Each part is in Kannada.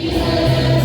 Música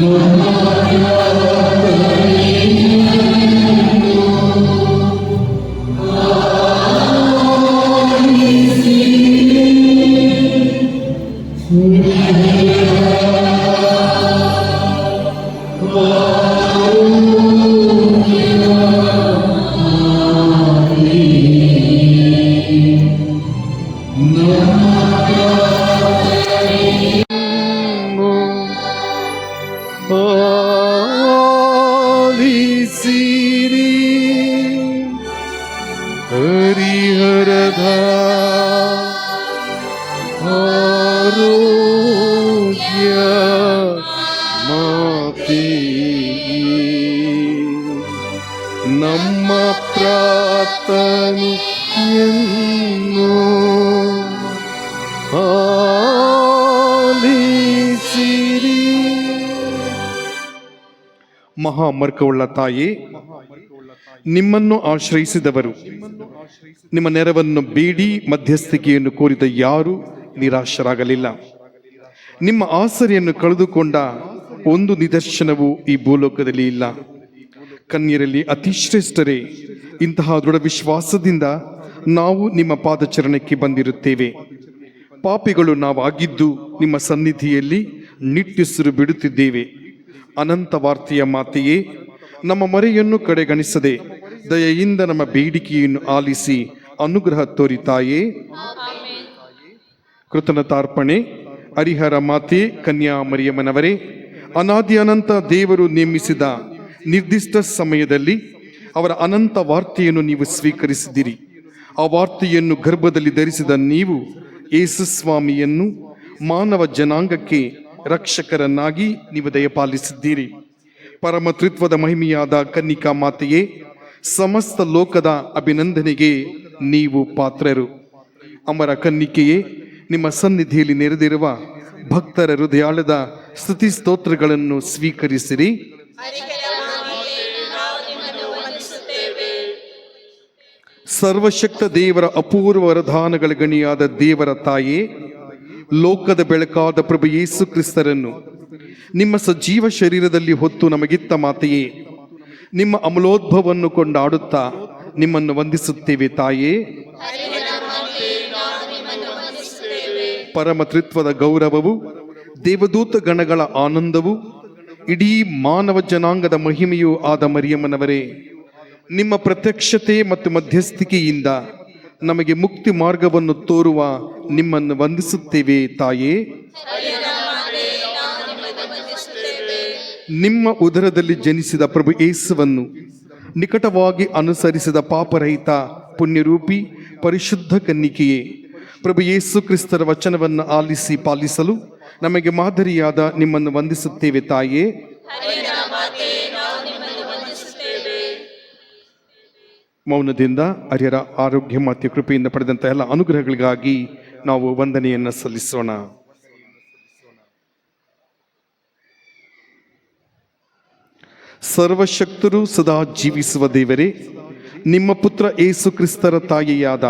no ಮಹಾಮರ್ಕವುಳ್ಳ ತಾಯಿ, ನಿಮ್ಮನ್ನು ಆಶ್ರಯಿಸಿದವರು. ನಿಮ್ಮ ನೆರವನ್ನು ಬೇಡಿ, ಮಧ್ಯಸ್ಥಿಕೆಯನ್ನು ಕೋರಿದ ಯಾರು ನಿರಾಶರಾಗಲಿಲ್ಲ. ನಿಮ್ಮ ಆಸರೆಯನ್ನು ಕಳೆದುಕೊಂಡ ಒಂದು ನಿದರ್ಶನವು ಈ ಭೂಲೋಕದಲ್ಲಿ ಇಲ್ಲ. ಕನ್ಯರಲ್ಲಿ ಅತಿ ಶ್ರೇಷ್ಠರೇ ಇಂತಹ ದೃಢ ವಿಶ್ವಾಸದಿಂದ ನಾವು ನಿಮ್ಮ ಪಾದಚರಣಕ್ಕೆ ಬಂದಿರುತ್ತೇವೆ. ಪಾಪಿಗಳು ನಾವಾಗಿದ್ದು ನಿಮ್ಮ ಸನ್ನಿಧಿಯಲ್ಲಿ ನಿಟ್ಟುಸಿರು ಬಿಡುತ್ತಿದ್ದೇವೆ. ಅನಂತ ವಾರ್ತೆಯ ಮಾತೆಯೇ, ನಮ್ಮ ಮರೆಯನ್ನು ಕಡೆಗಣಿಸದೆ, ದಯೆಯಿಂದ ನಮ್ಮ ಬೇಡಿಕೆಯನ್ನು ಆಲಿಸಿ, ಅನುಗ್ರಹ ತೋರಿತಾಯೇ ಕೃತಜ್ಞತಾರ್ಪಣೆ. ಹರಿಹರ ಮಾತೆ, ಕನ್ಯಾ ಮರಿಯಮ್ಮನವರೇ, ಅನಾದಿ ಅನಂತ ದೇವರು ನೇಮಿಸಿದ ನಿರ್ದಿಷ್ಟ ಸಮಯದಲ್ಲಿ ಅವರ ಅನಂತ ವಾರ್ತೆಯನ್ನು ನೀವು ಸ್ವೀಕರಿಸಿದಿರಿ ಆ ವಾರ್ತೆಯನ್ನು ಗರ್ಭದಲ್ಲಿ ಧರಿಸಿದ ನೀವು ಯೇಸುಸ್ವಾಮಿಯನ್ನು ಮಾನವ ಜನಾಂಗಕ್ಕೆ ರಕ್ಷಕರನ್ನಾಗಿ ನೀವು ದಯಪಾಲಿಸಿದ್ದೀರಿ. ಪರಮತೃತ್ವದ ಮಹಿಮೆಯಾದ ಕನ್ನಿಕಾ ಮಾತೆಯೇ, ಸಮಸ್ತ ಲೋಕದ ಅಭಿನಂದನೆಗೆ ನೀವು ಪಾತ್ರರು. ಅಮರ ಕನ್ನಿಕೆಯೇ, ನಿಮ್ಮ ಸನ್ನಿಧಿಯಲ್ಲಿ ನೆರೆದಿರುವ ಭಕ್ತರ ಹೃದಯಾಳದ ಸ್ತುತಿ ಸ್ತೋತ್ರಗಳನ್ನು ಸ್ವೀಕರಿಸಿರಿ. ಸರ್ವಶಕ್ತ ದೇವರ ಅಪೂರ್ವ ವರದಾನಗಳ ಗಣಿಯಾದ ದೇವರ ತಾಯೇ ಲೋಕದ ಬೆಳಕಾದ ಪ್ರಭು ಯೇಸು ಕ್ರಿಸ್ತರನ್ನು. ನಿಮ್ಮ ಸಜೀವ ಶರೀರದಲ್ಲಿ ಹೊತ್ತು ನಮಗಿತ್ತ ಮಾತೆಯೇ. ನಿಮ್ಮ ಅಮಲೋದ್ಭವನ್ನು ಕೊಂಡಾಡುತ್ತಾ ನಿಮ್ಮನ್ನು ವಂದಿಸುತ್ತೇವೆ ತಾಯೇ. ಪರಮತೃತ್ವದ ಗೌರವವು, ದೇವದೂತ ಗಣಗಳ ಆನಂದವು, ಇಡೀ ಮಾನವ ಜನಾಂಗದ ಮಹಿಮೆಯೂ ಆದ ಮರಿಯಮ್ಮನವರೇ. ನಿಮ್ಮ ಪ್ರತ್ಯಕ್ಷತೆ ಮತ್ತು ಮಧ್ಯಸ್ಥಿಕೆಯಿಂದ ನಮಗೆ ಮುಕ್ತಿ ಮಾರ್ಗವನ್ನು ತೋರುವ ನಿಮ್ಮನ್ನು ವಂದಿಸುತ್ತೇವೆ ತಾಯೇ. ನಿಮ್ಮ ಉದರದಲ್ಲಿ ಜನಿಸಿದ ಪ್ರಭು ಯೇಸುವನ್ನು ನಿಕಟವಾಗಿ ಅನುಸರಿಸಿದ ಪಾಪರಹಿತ ಪುಣ್ಯರೂಪಿ ಪರಿಶುದ್ಧ ಕನ್ನಿಕೆಯೇ, ಪ್ರಭು ಯೇಸು ಕ್ರಿಸ್ತರ ವಚನವನ್ನು ಆಲಿಸಿ ಪಾಲಿಸಲು ನಮಗೆ ಮಾದರಿಯಾದ ನಿಮ್ಮನ್ನು ವಂದಿಸುತ್ತೇವೆ ತಾಯೇ. ಮೌನದಿಂದ ಹರಿಹರ ಆರೋಗ್ಯ ಮತ್ತು ಕೃಪೆಯಿಂದ ಪಡೆದಂಥ ಎಲ್ಲ ಅನುಗ್ರಹಗಳಿಗಾಗಿ ನಾವು ವಂದನೆಯನ್ನು ಸಲ್ಲಿಸೋಣ. ಸರ್ವಶಕ್ತರು ಸದಾ ಜೀವಿಸುವ ದೇವರೇ, ನಿಮ್ಮ ಪುತ್ರ ಏಸು ಕ್ರಿಸ್ತರ ತಾಯಿಯಾದ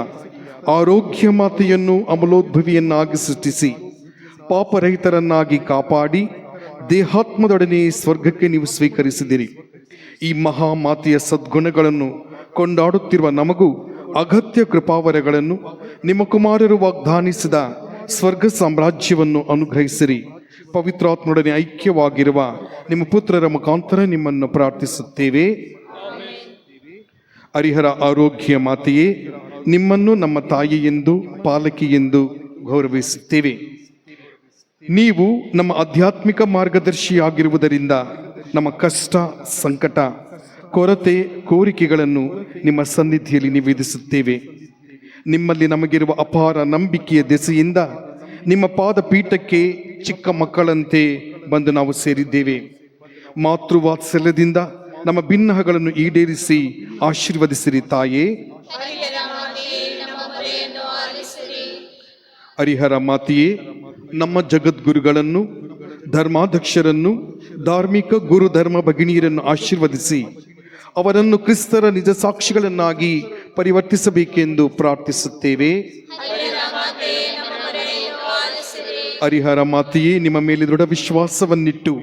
ಆರೋಗ್ಯ ಮಾತೆಯನ್ನು ಅಮಲೋದ್ಭವಿಯನ್ನಾಗಿ ಸೃಷ್ಟಿಸಿ, ಪಾಪರಹಿತರನ್ನಾಗಿ ಕಾಪಾಡಿ, ದೇಹಾತ್ಮದೊಡನೆ ಸ್ವರ್ಗಕ್ಕೆ ನೀವು ಸ್ವೀಕರಿಸಿದಿರಿ. ಈ ಮಹಾಮಾತೆಯ ಸದ್ಗುಣಗಳನ್ನು ಕೊಂಡಾಡುತ್ತಿರುವ ನಮಗೂ ಅಗತ್ಯ ಕೃಪಾವರಗಳನ್ನು ನಿಮ್ಮ ಕುಮಾರರು ವಾಗ್ದಾನಿಸಿದ ಸ್ವರ್ಗ ಸಾಮ್ರಾಜ್ಯವನ್ನು ಅನುಗ್ರಹಿಸಿರಿ. ಪವಿತ್ರಾತ್ಮೊಡನೆ ಐಕ್ಯವಾಗಿರುವ ನಿಮ್ಮ ಪುತ್ರರ ಮುಖಾಂತರ ನಿಮ್ಮನ್ನು ಪ್ರಾರ್ಥಿಸುತ್ತೇವೆ. ಹರಿಹರ ಆರೋಗ್ಯ ಮಾತೆಯೇ, ನಿಮ್ಮನ್ನು ನಮ್ಮ ತಾಯಿ ಎಂದು, ಪಾಲಕಿ ಎಂದು ಗೌರವಿಸುತ್ತೇವೆ. ನೀವು ನಮ್ಮ ಆಧ್ಯಾತ್ಮಿಕ ಮಾರ್ಗದರ್ಶಿಯಾಗಿರುವುದರಿಂದ ನಮ್ಮ ಕಷ್ಟ, ಸಂಕಟ ಕೊರತೆ ಕೋರಿಕೆಗಳನ್ನು ನಿಮ್ಮ ಸನ್ನಿಧಿಯಲ್ಲಿ ನಿವೇದಿಸುತ್ತೇವೆ. ನಿಮ್ಮಲ್ಲಿ ನಮಗಿರುವ ಅಪಾರ ನಂಬಿಕೆಯ ದೆಸೆಯಿಂದ ನಿಮ್ಮ ಪಾದಪೀಠಕ್ಕೆ ಚಿಕ್ಕ ಮಕ್ಕಳಂತೆ ಬಂದು ನಾವು ಸೇರಿದ್ದೇವೆ. ಮಾತೃವಾತ್ಸಲ್ಯದಿಂದ ನಮ್ಮ ಭಿನ್ನಹಗಳನ್ನು ಈಡೇರಿಸಿ ಆಶೀರ್ವದಿಸಿರಿ ತಾಯೇ. ಹರಿಹರ ಮಾತೆಯೇ, ನಮ್ಮ ಜಗದ್ಗುರುಗಳನ್ನು, ಧರ್ಮಾಧ್ಯಕ್ಷರನ್ನು, ಧಾರ್ಮಿಕ ಗುರು ಧರ್ಮ ಭಗಿನಿಯರನ್ನು ಆಶೀರ್ವದಿಸಿ ಅವರನ್ನು ಕ್ರಿಸ್ತರ ನಿಜ ಸಾಕ್ಷಿಗಳನ್ನಾಗಿ ಪರಿವರ್ತಿಸಬೇಕೆಂದು ಪ್ರಾರ್ಥಿಸುತ್ತೇವೆ. ಹರಿಹರ ಮಾತೆಯೇ, ನಿಮ್ಮ ಮೇಲೆ ದೃಢ ವಿಶ್ವಾಸವನ್ನಿಟ್ಟು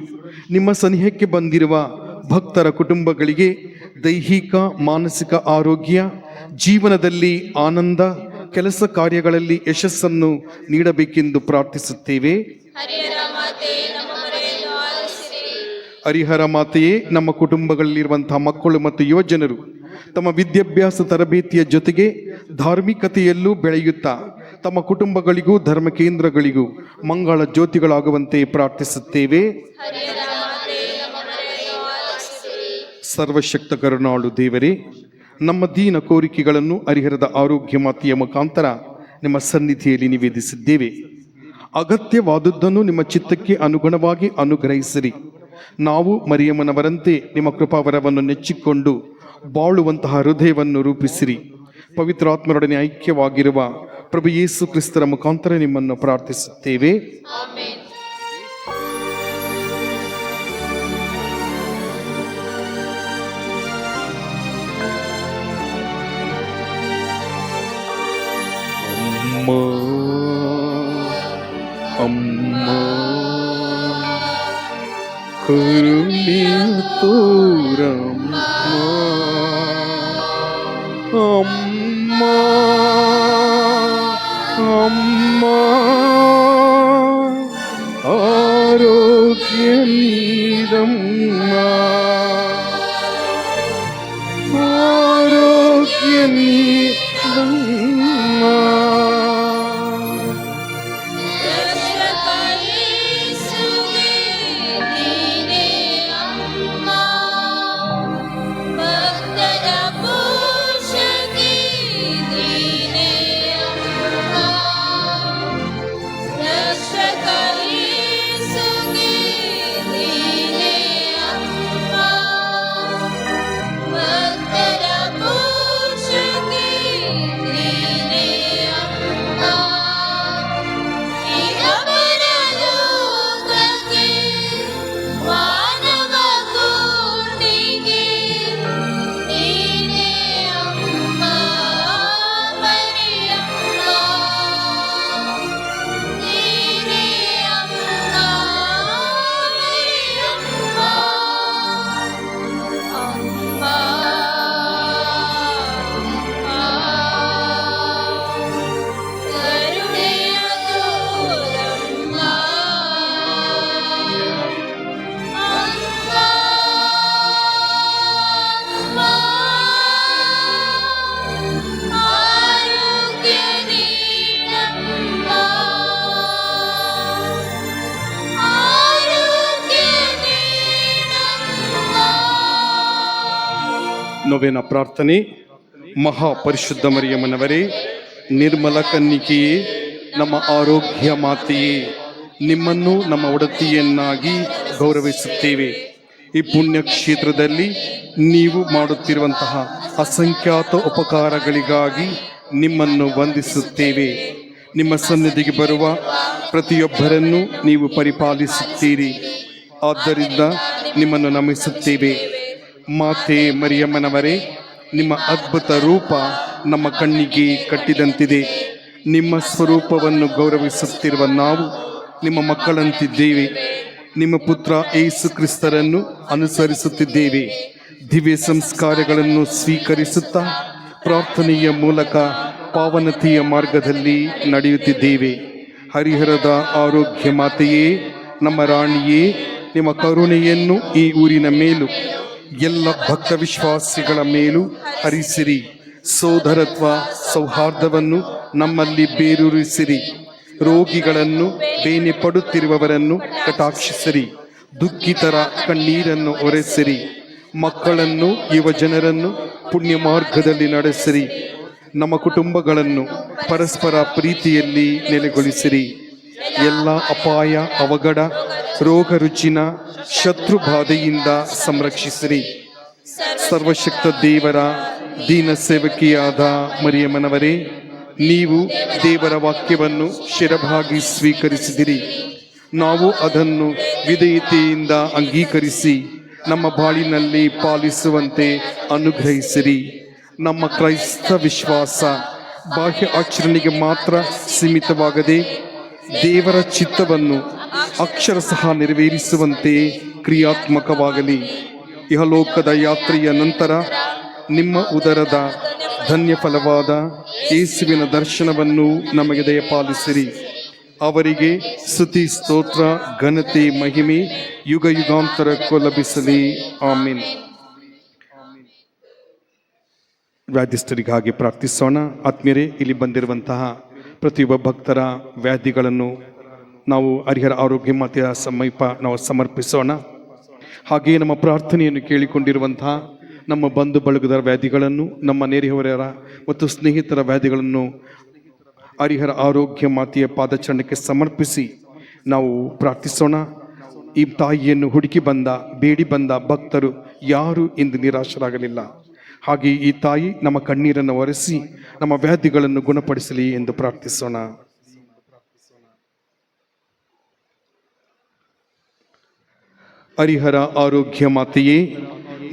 ನಿಮ್ಮ ಸನಿಹಕ್ಕೆ ಬಂದಿರುವ ಭಕ್ತರ ಕುಟುಂಬಗಳಿಗೆ ದೈಹಿಕ, ಮಾನಸಿಕ ಆರೋಗ್ಯ, ಜೀವನದಲ್ಲಿ ಆನಂದ, ಕೆಲಸ ಕಾರ್ಯಗಳಲ್ಲಿ ಯಶಸ್ಸನ್ನು ನೀಡಬೇಕೆಂದು ಪ್ರಾರ್ಥಿಸುತ್ತೇವೆ. ಹರಿಹರ ಮಾತೆಯೇ, ನಮ್ಮ ಕುಟುಂಬಗಳಲ್ಲಿರುವಂತಹ ಮಕ್ಕಳು ಮತ್ತು ಯುವಜನರು, ತಮ್ಮ ವಿದ್ಯಾಭ್ಯಾಸ ತರಬೇತಿಯ ಜೊತೆಗೆ ಧಾರ್ಮಿಕತೆಯಲ್ಲೂ ಬೆಳೆಯುತ್ತಾ, ತಮ್ಮ ಕುಟುಂಬಗಳಿಗೂ, ಧರ್ಮ ಕೇಂದ್ರಗಳಿಗೂ ಮಂಗಳ ಜ್ಯೋತಿಗಳಾಗುವಂತೆ ಪ್ರಾರ್ಥಿಸುತ್ತೇವೆ. ಸರ್ವಶಕ್ತ ಕರುಣಾಳು ದೇವರೇ, ನಮ್ಮ ದೀನ ಕೋರಿಕೆಗಳನ್ನು ಹರಿಹರದ ಆರೋಗ್ಯ ಮಾತೆಯ ಮುಖಾಂತರ ನಿಮ್ಮ ಸನ್ನಿಧಿಯಲ್ಲಿ ನಿವೇದಿಸಿದ್ದೇವೆ. ಅಗತ್ಯವಾದುದನ್ನು ನಿಮ್ಮ ಚಿತ್ತಕ್ಕೆ ಅನುಗುಣವಾಗಿ ಅನುಗ್ರಹಿಸಿರಿ. ನಾವು ಮರಿಯಮ್ಮನವರಂತೆ ನಿಮ್ಮ ಕೃಪಾವರವನ್ನು ನೆಚ್ಚಿಕೊಂಡು ಬಾಳುವಂತಹ ಹೃದಯವನ್ನು ರೂಪಿಸಿರಿ. ಪವಿತ್ರಾತ್ಮರೊಡನೆ ಐಕ್ಯವಾಗಿರುವ ಪ್ರಭು ಯೇಸು ಕ್ರಿಸ್ತರ ಮುಖಾಂತರ ನಿಮ್ಮನ್ನು ಪ್ರಾರ್ಥಿಸುತ್ತೇವೆ. ನೊವೆನ ಪ್ರಾರ್ಥನೆ. ಮಹಾ ಪರಿಶುದ್ಧ ಮರಿಯಮ್ಮನವರೇ, ನಿರ್ಮಲ ಕನ್ನಿಕೆಯೇ, ನಮ್ಮ ಆರೋಗ್ಯ ಮಾತೆಯೇ, ನಿಮ್ಮನ್ನು ನಮ್ಮ ಒಡತಿಯನ್ನಾಗಿ ಗೌರವಿಸುತ್ತೇವೆ. ಈ ಪುಣ್ಯ ಕ್ಷೇತ್ರದಲ್ಲಿ ನೀವು ಮಾಡುತ್ತಿರುವಂತಹ ಅಸಂಖ್ಯಾತ ಉಪಕಾರಗಳಿಗಾಗಿ ನಿಮ್ಮನ್ನು ವಂದಿಸುತ್ತೇವೆ. ನಿಮ್ಮ ಸನ್ನಿಧಿಗೆ ಬರುವ ಪ್ರತಿಯೊಬ್ಬರನ್ನು ನೀವು ಪರಿಪಾಲಿಸುತ್ತೀರಿ. ಆದ್ದರಿಂದ ನಿಮ್ಮನ್ನು ನಮಿಸುತ್ತೇವೆ. ಮಾತೆ ಮರಿಯಮ್ಮನವರೇ, ನಿಮ್ಮ ಅದ್ಭುತ ರೂಪ ನಮ್ಮ ಕಣ್ಣಿಗೆ ಕಟ್ಟಿದಂತಿದೆ. ನಿಮ್ಮ ಸ್ವರೂಪವನ್ನು ಗೌರವಿಸುತ್ತಿರುವ ನಾವು ನಿಮ್ಮ ಮಕ್ಕಳಂತಿದ್ದೇವೆ. ನಿಮ್ಮ ಪುತ್ರ ಏಸು ಕ್ರಿಸ್ತರನ್ನು ಅನುಸರಿಸುತ್ತಿದ್ದೇವೆ. ದಿವ್ಯ ಸಂಸ್ಕಾರಗಳನ್ನು ಸ್ವೀಕರಿಸುತ್ತಾ ಪ್ರಾರ್ಥನೆಯ ಮೂಲಕ ಪಾವನತೆಯ ಮಾರ್ಗದಲ್ಲಿ ನಡೆಯುತ್ತಿದ್ದೇವೆ. ಹರಿಹರದ ಆರೋಗ್ಯ ಮಾತೆಯೇ, ನಮ್ಮ ರಾಣಿಯೇ, ನಿಮ್ಮ ಕರುಣೆಯನ್ನು ಈ ಊರಿನ ಮೇಲೂ ಎಲ್ಲ ಭಕ್ತ ವಿಶ್ವಾಸಿಗಳ ಮೇಲೂ ಹರಿಸಿರಿ. ಸೋದರತ್ವ ಸೌಹಾರ್ದವನ್ನು ನಮ್ಮಲ್ಲಿ ಬೇರೂರಿಸಿರಿ. ರೋಗಿಗಳನ್ನು ಬೇನೆ ಪಡುತ್ತಿರುವವರನ್ನು ಕಟಾಕ್ಷಿಸಿರಿ. ದುಃಖಿತರ ಕಣ್ಣೀರನ್ನು ಒರೆಸಿರಿ. ಮಕ್ಕಳನ್ನು, ಯುವ ಜನರನ್ನು ಪುಣ್ಯ ಮಾರ್ಗದಲ್ಲಿ ನಡೆಸಿರಿ. ನಮ್ಮ ಕುಟುಂಬಗಳನ್ನು ಪರಸ್ಪರ ಪ್ರೀತಿಯಲ್ಲಿ ನೆಲೆಗೊಳಿಸಿರಿ. ಎಲ್ಲ ಅಪಾಯ, ಅವಘಡ ರೋಗ ರುಚಿನ ಶತ್ರು ಬಾಧೆಯಿಂದ ಸಂರಕ್ಷಿಸಿರಿ. ಸರ್ವಶಕ್ತ ದೇವರ ದೀನ ಸೇವಕಿಯಾದ ಮರಿಯಮ್ಮನವರೇ, ನೀವು ದೇವರ ವಾಕ್ಯವನ್ನು ಶಿರಭಾಗಿ ಸ್ವೀಕರಿಸಿದಿರಿ. ನಾವು ಅದನ್ನು ವಿಧೇಯತೆಯಿಂದ ಅಂಗೀಕರಿಸಿ, ನಮ್ಮ ಬಾಳಿನಲ್ಲಿ ಪಾಲಿಸುವಂತೆ ಅನುಗ್ರಹಿಸಿರಿ. ನಮ್ಮ ಕ್ರೈಸ್ತ ವಿಶ್ವಾಸ ಬಾಹ್ಯ ಆಚರಣೆಗೆ ಮಾತ್ರ ಸೀಮಿತವಾಗದೆ ದೇವರ ಚಿತ್ತವನ್ನು ಅಕ್ಷರ ಸಹ ನೆರವೇರಿಸುವಂತೆ ಕ್ರಿಯಾತ್ಮಕವಾಗಲಿ. ಇಹಲೋಕದ ಯಾತ್ರೆಯ ನಂತರ ನಿಮ್ಮ ಉದರದ ಧನ್ಯ ಫಲವಾದ ಯೇಸುವಿನ ದರ್ಶನವನ್ನು ನಮಗೆ ದಯಪಾಲಿಸಿರಿ. ಅವರಿಗೆ ಸ್ತುತಿ, ಸ್ತೋತ್ರ, ಘನತೆ, ಮಹಿಮೆ ಯುಗ ಯುಗಾಂತರಕ್ಕೂ ಲಭಿಸಲಿ ಆಮೀನ್. ವ್ಯಾಧಿಸ್ಥರಿಗಾಗಿ ಪ್ರಾರ್ಥಿಸೋಣ. ಆತ್ಮೀಯರೇ, ಇಲ್ಲಿ ಬಂದಿರುವಂತಹ ಪ್ರತಿಯೊಬ್ಬ ಭಕ್ತರ ವ್ಯಾಧಿಗಳನ್ನು ನಾವು ಹರಿಹರ ಆರೋಗ್ಯ ಮಾತೆಯ ಸಮೀಪ ನಾವು ಸಮರ್ಪಿಸೋಣ. ಹಾಗೆಯೇ ನಮ್ಮ ಪ್ರಾರ್ಥನೆಯನ್ನು ಕೇಳಿಕೊಂಡಿರುವಂತಹ ನಮ್ಮ ಬಂಧು ಬಳಗದ ವ್ಯಾಧಿಗಳನ್ನು, ನಮ್ಮ ನೆರೆಹೊರೆಯರ ಮತ್ತು ಸ್ನೇಹಿತರ ವ್ಯಾಧಿಗಳನ್ನು ಹರಿಹರ ಆರೋಗ್ಯ ಮಾತೆಯ ಪಾದಚರಣಕ್ಕೆ ಸಮರ್ಪಿಸಿ ನಾವು ಪ್ರಾರ್ಥಿಸೋಣ. ಈ ತಾಯಿಯನ್ನು ಹುಡುಕಿ ಬಂದ, ಬೇಡಿ ಬಂದ ಭಕ್ತರು ಯಾರು ಎಂದು ನಿರಾಶರಾಗಲಿಲ್ಲ. ಹಾಗೆ ಈ ತಾಯಿ ನಮ್ಮ ಕಣ್ಣೀರನ್ನು ಒರೆಸಿ ನಮ್ಮ ವ್ಯಾಧಿಗಳನ್ನು ಗುಣಪಡಿಸಲಿ ಎಂದು ಪ್ರಾರ್ಥಿಸೋಣ. ಹರಿಹರ ಆರೋಗ್ಯ ಮಾತೆಯೇ,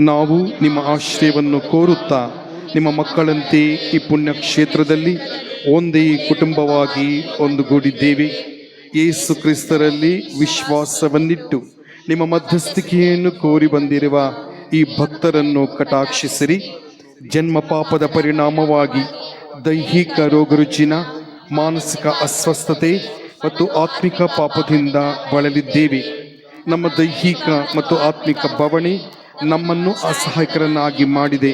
ನಾವು ನಿಮ್ಮ ಆಶ್ರಯವನ್ನು ಕೋರುತ್ತಾ, ನಿಮ್ಮ ಮಕ್ಕಳಂತೆ ಈ ಪುಣ್ಯ ಕ್ಷೇತ್ರದಲ್ಲಿ ಒಂದೇ ಕುಟುಂಬವಾಗಿ ಒಂದುಗೂಡಿದ್ದೇವೆ. ಯೇಸು ಕ್ರಿಸ್ತರಲ್ಲಿ ವಿಶ್ವಾಸವನ್ನಿಟ್ಟು ನಿಮ್ಮ ಮಧ್ಯಸ್ಥಿಕೆಯನ್ನು ಕೋರಿ ಬಂದಿರುವ ಈ ಭಕ್ತರನ್ನು ಕಟಾಕ್ಷಿಸಿರಿ. ಜನ್ಮ ಪಾಪದ ಪರಿಣಾಮವಾಗಿ ದೈಹಿಕ ರೋಗರುಚಿನ, ಮಾನಸಿಕ ಅಸ್ವಸ್ಥತೆ ಮತ್ತು ಆತ್ಮಿಕ ಪಾಪದಿಂದ ಬಳಲಿದ್ದೇವೆ. ನಮ್ಮ ದೈಹಿಕ ಮತ್ತು ಆತ್ಮಿಕ ಬವಣೆ ನಮ್ಮನ್ನು ಅಸಹಾಯಕರನ್ನಾಗಿ ಮಾಡಿದೆ.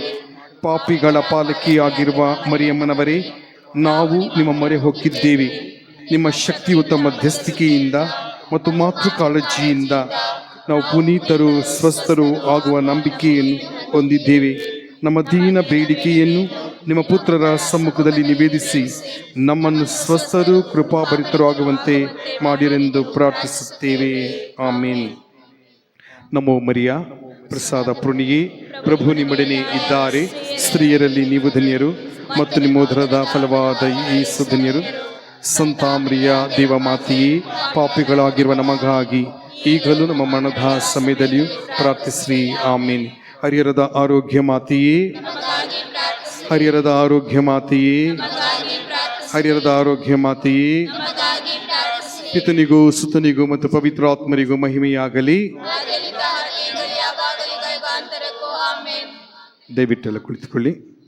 ಪಾಪಿಗಳ ಪಾಲಕಿಯಾಗಿರುವ ಮರಿಯಮ್ಮನವರೇ, ನಾವು ನಿಮ್ಮ ಮೊರೆ ಹೊಕ್ಕಿದ್ದೇವೆ ನಿಮ್ಮ ಶಕ್ತಿಯುತ ಮಧ್ಯಸ್ಥಿಕೆಯಿಂದ ಮತ್ತು ಮಾತೃ ಕಾಳಜಿಯಿಂದ ನಾವು ಪುನೀತರು, ಸ್ವಸ್ಥರು ಆಗುವ ನಂಬಿಕೆಯನ್ನು ಹೊಂದಿದ್ದೇವೆ. ನಮ್ಮ ದೀನ ಬೇಡಿಕೆಯನ್ನು ನಿಮ್ಮ ಪುತ್ರರ ಸಮ್ಮುಖದಲ್ಲಿ ನಿವೇದಿಸಿ ನಮ್ಮನ್ನು ಸ್ವಸ್ಥರು, ಕೃಪಾಭರಿತರು ಆಗುವಂತೆ ಮಾಡಿರೆಂದು ಪ್ರಾರ್ಥಿಸುತ್ತೇವೆ. ಆಮೇನ್. ನಮೋ ಮರಿಯ, ಪ್ರಸಾದ ಪುಣಿಯೇ, ಪ್ರಭು ನಿಮ್ಮೊಡನೆ ಇದ್ದಾರೆ. ಸ್ತ್ರೀಯರಲ್ಲಿ ನೀವು ಧನ್ಯರು ಮತ್ತು ನಿಮ್ಮೋದರದ ಫಲವಾದ ಈ ಸುಧನ್ಯರು ಸಂತಾಮ್ರಿಯ ದೇವಮಾತೆಯೇ, ಪಾಪಿಗಳಾಗಿರುವ ನಮಗಾಗಿ ಈಗಲೂ ನಮ್ಮ ಮನದ ಸಮಯದಲ್ಲಿಯೂ ಪ್ರಾರ್ಥಿಸ್ರಿ. ಆಮೇನ್. ಹರಿಹರದ ಆರೋಗ್ಯ ಮಾತೆಯೇ ಹರಿಹರದ ಆರೋಗ್ಯ ಮಾತೆಯೇ. ಹರಿಹರದ ಆರೋಗ್ಯ ಮಾತೆಯೇ. ಪಿತನಿಗೂ ಸುತನಿಗೂ ಮತ್ತು ಪವಿತ್ರಾತ್ಮರಿಗೂ ಮಹಿಮೆಯಾಗಲಿ. ದಯವಿಟ್ಟೆಲ್ಲ ಕುಳಿತುಕೊಳ್ಳಿ.